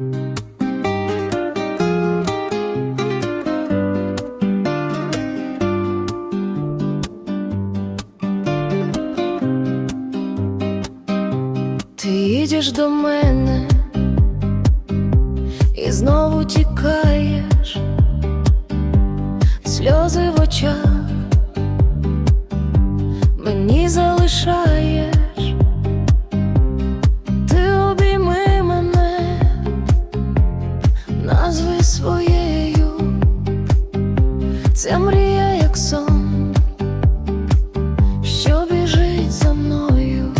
Ти їдеш до мене і знову тікаєш, сльози в очах своєю, ця мрія, як сон, що біжить за мною.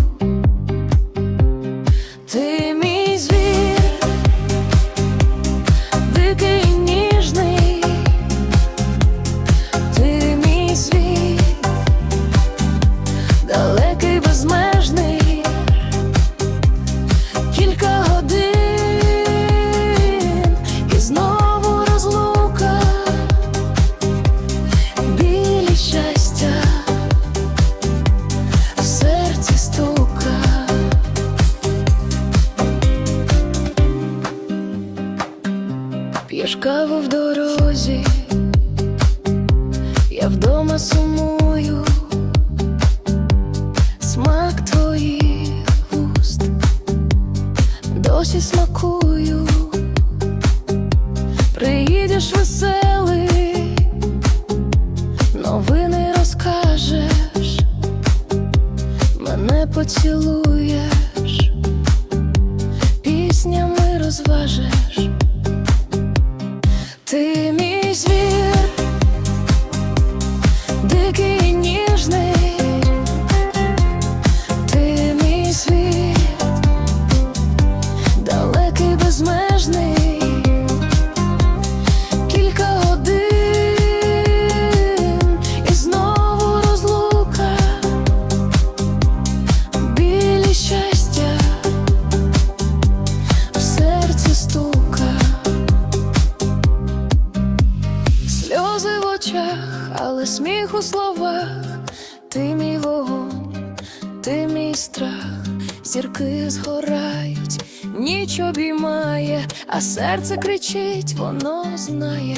Ти мій звір, дикий і ніжний, ти мій світ, далекий безмежний, П'єш каву в дорозі, я вдома сумую, смак твоїх вуст, досі смакую, приїдеш веселий, новини розкажеш, мене поцілуєш, піснями розважеш. Дикий і ніжний, ти мій світ, далекий безмежний, очах, але сміх у словах, ти мій вогонь, ти мій страх, зірки згорають, ніч обіймає, а серце кричить, воно знає.